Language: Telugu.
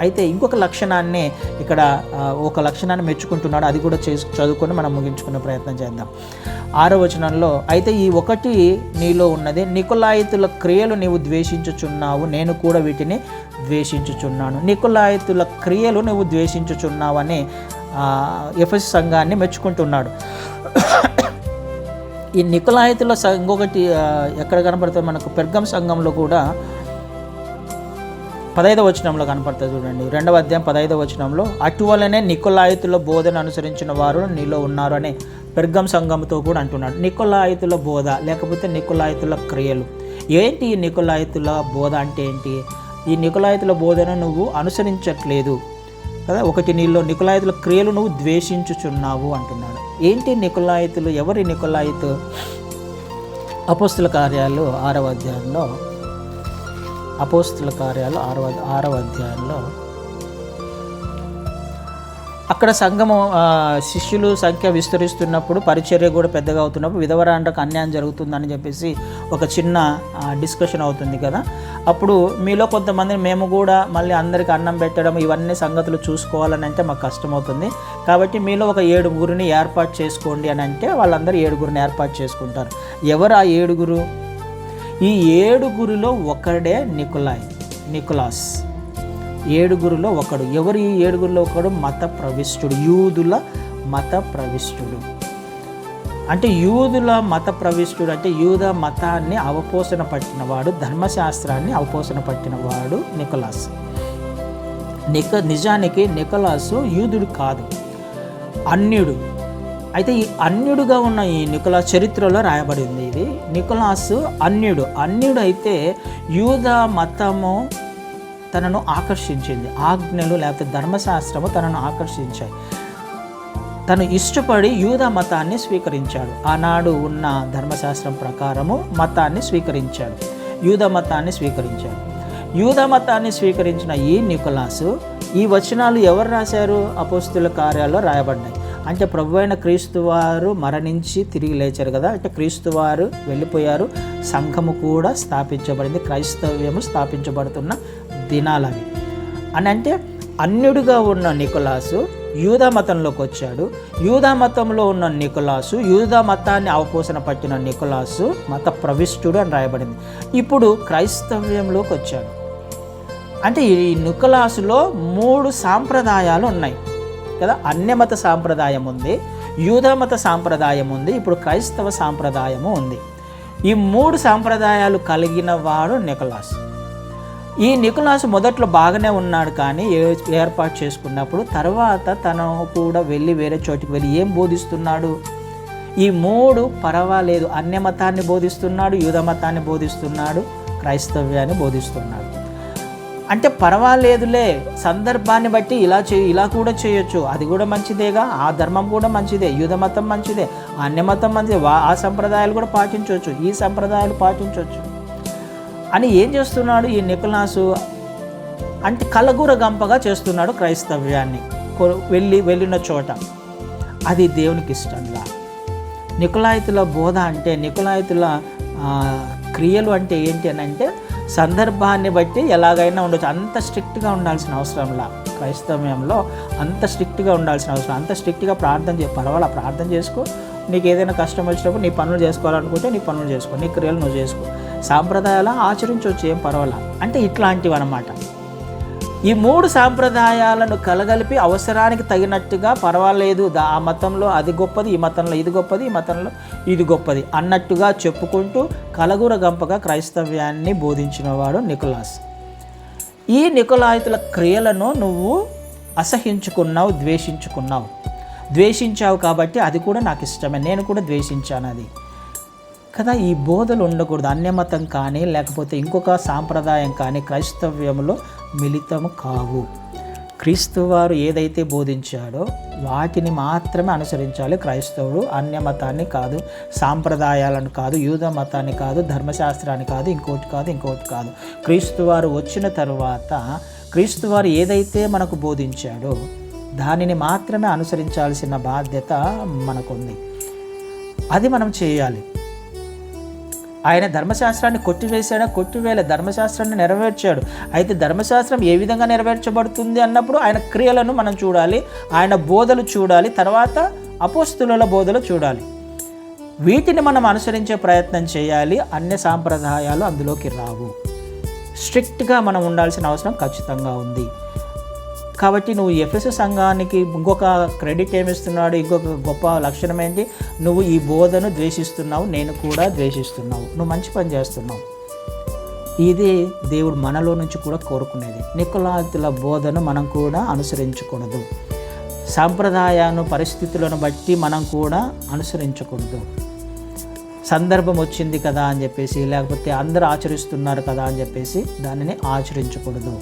అయితే ఇంకొక లక్షణాన్ని ఇక్కడ ఒక లక్షణాన్ని మెచ్చుకుంటున్నాడు. అది కూడా చేసు చదువుకొని మనం ముగించుకునే ప్రయత్నం చేద్దాం. ఆరో వచనంలో అయితే ఈ ఒకటి నీలో ఉన్నది నికులాయితుల క్రియలు నీవు ద్వేషించుచున్నావు నేను కూడా వీటిని ద్వేషించుచున్నాను. నికులాయితుల క్రియలు నువ్వు ద్వేషించుచున్నావని ఎఫ్ఎస్ సంఘాన్ని మెచ్చుకుంటున్నాడు. ఈ నికులాయితుల సంఘ ఒకటి ఎక్కడ కనపడుతుంది? మనకు పెర్గం సంఘంలో కూడా పదైదవ వచనంలో కనపడుతుంది చూడండి. రెండవ అధ్యాయం పదైదవ వచనంలో అటువలనే నికులాయితుల బోధన అనుసరించిన వారు నీలో ఉన్నారు అని పెర్గం సంఘంతో కూడా అంటున్నాడు. నికులాయితుల బోధ లేకపోతే నికులాయితుల క్రియలు. ఏంటి ఈ నికులాయితుల బోధ అంటే ఏంటి? ఈ నికులాయితుల బోధన నువ్వు అనుసరించట్లేదు కదా? ఒకటి నీలో నికులాయితుల క్రియలు నువ్వు ద్వేషించుచున్నావు అంటున్నాడు. ఏంటి నికులాయితులు? ఎవరి నికులాయితు? అపస్తుల కార్యాలు ఆరవ అధ్యాయంలో అపోస్తుల కార్యాలు ఆరవ ఆరవ అధ్యాయంలో. అక్కడ సంఘము శిష్యులు సంఖ్య విస్తరిస్తున్నప్పుడు పరిచర్య కూడా పెద్దగా అవుతున్నప్పుడు విధవరాండ్రకు అన్యాయం జరుగుతుందని చెప్పేసి ఒక చిన్న డిస్కషన్ అవుతుంది కదా. అప్పుడు మీలో కొంతమంది మేము కూడా మళ్ళీ అందరికి అన్నం పెట్టడం ఇవన్నీ సంగతులు చూసుకోవాలని అంటే మాకు కష్టమవుతుంది. కాబట్టి మీలో ఒక ఏడుగురిని ఏర్పాటు చేసుకోండి అని అంటే వాళ్ళందరూ ఏడుగురిని ఏర్పాటు చేసుకుంటారు. ఎవరు ఆ ఏడుగురు? ఈ ఏడుగురిలో ఒకడే నికులాయ్ నికులాస్. ఏడుగురిలో ఒకడు. ఎవరు ఈ ఏడుగురిలో ఒకడు? మత ప్రవిష్టుడు. యూదుల మత ప్రవిష్టుడు. అంటే యూదుల మత ప్రవిష్టుడు అంటే యూద మతాన్ని అవపోసన పట్టినవాడు ధర్మశాస్త్రాన్ని అవపోసన పట్టినవాడు నికోలాస్. నిక నిజానికి నికోలాసు యూదుడు కాదు. అన్యుడు. అయితే ఈ అన్యుడుగా ఉన్న ఈ నికోలాస్ చరిత్రలో రాయబడింది ఇది. నికులాస్ అన్యుడు. అన్యుడు అయితే యూద మతము తనను ఆకర్షించింది. ఆజ్ఞలు లేకపోతే ధర్మశాస్త్రము తనను ఆకర్షించాయి. తను ఇష్టపడి యూద మతాన్ని స్వీకరించాడు. ఆనాడు ఉన్న ధర్మశాస్త్రం ప్రకారము మతాన్ని స్వీకరించాడు. యూద మతాన్ని స్వీకరించాడు. యూద మతాన్ని స్వీకరించిన ఈ నికోలాసు ఈ వచనాలు ఎవరు రాశారు? అపోస్తుల కార్యాల్లో రాయబడ్డాయి. అంటే ప్రభు అయిన క్రీస్తు వారు మరణించి తిరిగి లేచారు కదా. అంటే క్రీస్తు వారు వెళ్ళిపోయారు. సంఘము కూడా స్థాపించబడింది. క్రైస్తవ్యము స్థాపించబడుతున్న దినాలవి అని అంటే అన్యుడిగా ఉన్న నికోలాసు యూదా మతంలోకి వచ్చాడు. యూదా మతంలో ఉన్న నికోలాసు యూదా మతాన్ని అవపోసన పట్టిన నికోలాసు మత ప్రవిష్టుడు అని రాయబడింది. ఇప్పుడు క్రైస్తవ్యంలోకి వచ్చాడు. అంటే ఈ నికోలాసులో మూడు సాంప్రదాయాలు ఉన్నాయి. కదా అన్యమత సాంప్రదాయం ఉంది యూధమత సాంప్రదాయం ఉంది ఇప్పుడు క్రైస్తవ సాంప్రదాయము ఉంది. ఈ మూడు సాంప్రదాయాలు కలిగిన వాడు నికోలాస్. ఈ నికోలాస్ మొదట్లో బాగానే ఉన్నాడు కానీ ఏ- ఏర్పాటు చేసుకున్నప్పుడు తర్వాత తను కూడా వెళ్ళి వేరే చోటికి వెళ్ళి ఏం బోధిస్తున్నాడు? ఈ మూడు పర్వాలేదు అన్య మతాన్ని బోధిస్తున్నాడు యూద మతాన్ని బోధిస్తున్నాడు క్రైస్తవ్యాన్ని బోధిస్తున్నాడు. అంటే పర్వాలేదులే సందర్భాన్ని బట్టి ఇలా చే ఇలా కూడా చేయొచ్చు. అది కూడా మంచిదేగా ఆ ధర్మం కూడా మంచిదే యూద మతం మంచిదే అన్య మతం మంచిదే వా- ఆ సంప్రదాయాలు కూడా పాటించవచ్చు ఈ సంప్రదాయాలు పాటించవచ్చు. అని ఏం చేస్తున్నాడు ఈ నికులాసు అంటే కలగూర గంపగా చేస్తున్నాడు క్రైస్తవ్యాన్ని. వెళ్ళి వెళ్ళిన చోట. అది దేవునికి ఇష్టంలా నికులాయితుల బోధ అంటే నికులాయితుల క్రియలు అంటే ఏంటి అని అంటే సందర్భాన్ని బట్టి ఎలాగైనా ఉండొచ్చు. అంత స్ట్రిక్ట్గా ఉండాల్సిన అవసరంలా క్రైస్తవ్యంలో అంత స్ట్రిక్ట్గా ఉండాల్సిన అవసరం. అంత స్ట్రిక్ట్గా ప్రార్థన చే పర్వాలా? ప్రార్థన చేసుకో. నీకు ఏదైనా కష్టం వచ్చినప్పుడు నీ పనులు చేసుకోవాలనుకుంటే నీ పనులు చేసుకో. నీ క్రియలు నువ్వు చేసుకో. సాంప్రదాయాలు ఆచరించవచ్చు. ఏం పర్వాలా? అంటే ఇట్లాంటివి అనమాట ఈ మూడు సాంప్రదాయాలను కలగలిపి అవసరానికి తగినట్టుగా పర్వాలేదు. దా- ఆ మతంలో అది గొప్పది ఈ మతంలో ఇది గొప్పది ఈ మతంలో ఇది గొప్పది అన్నట్టుగా చెప్పుకుంటూ కలగుర గంపగా క్రైస్తవ్యాన్ని బోధించినవాడు నికోలాస్. ఈ నికోలాయితుల క్రియలను నువ్వు అసహించుకున్నావు ద్వేషించుకున్నావు. ద్వేషించావు కాబట్టి అది కూడా నాకు ఇష్టమే నేను కూడా ద్వేషించాను అది. కదా ఈ బోధలు ఉండకూడదు అన్యమతం కానీ లేకపోతే ఇంకొక సాంప్రదాయం కానీ క్రైస్తవ్యంలో మిళితము కావు క్రీస్తు వారు ఏదైతే బోధించాడో వాటిని మాత్రమే అనుసరించాలి క్రైస్తవుడు అన్యమతాన్ని కాదు సాంప్రదాయాలను కాదు యూద మతాన్ని కాదు ధర్మశాస్త్రాన్ని కాదు ఇంకోటి కాదు ఇంకోటి కాదు. క్రీస్తు వారు వచ్చిన తరువాత క్రీస్తు వారు ఏదైతే మనకు బోధించాడో దానిని మాత్రమే అనుసరించాల్సిన బాధ్యత మనకుంది. అది మనం చేయాలి. ఆయన ధర్మశాస్త్రాన్ని కొట్టివేశాడా కొట్టివేళ ధర్మశాస్త్రాన్ని నెరవేర్చాడు. అయితే ధర్మశాస్త్రం ఏ విధంగా నెరవేర్చబడుతుంది అన్నప్పుడు ఆయన క్రియలను మనం చూడాలి ఆయన బోధలు చూడాలి తర్వాత అపోస్తుల బోధలు చూడాలి. వీటిని మనం అనుసరించే ప్రయత్నం చేయాలి అన్ని సాంప్రదాయాలు అందులోకి రావు. స్ట్రిక్ట్గా మనం ఉండాల్సిన అవసరం ఖచ్చితంగా ఉంది. కాబట్టి నువ్వు ఎఫ్ఎస్ సంఘానికి ఇంకొక క్రెడిట్ ఏమిస్తున్నాడు ఇంకొక గొప్ప లక్షణం ఏంటి? నువ్వు ఈ బోధను ద్వేషిస్తున్నావు నేను కూడా ద్వేషిస్తున్నావు. నువ్వు మంచి పని చేస్తున్నావు. ఇది దేవుడు మనలో నుంచి కూడా కోరుకునేది. నికులాతుల బోధను మనం కూడా అనుసరించకూడదు. సాంప్రదాయాలను పరిస్థితులను బట్టి మనం కూడా అనుసరించకూడదు. సందర్భం వచ్చింది కదా అని చెప్పేసి లేకపోతే అందరూ ఆచరిస్తున్నారు కదా అని చెప్పేసి దానిని ఆచరించకూడదు.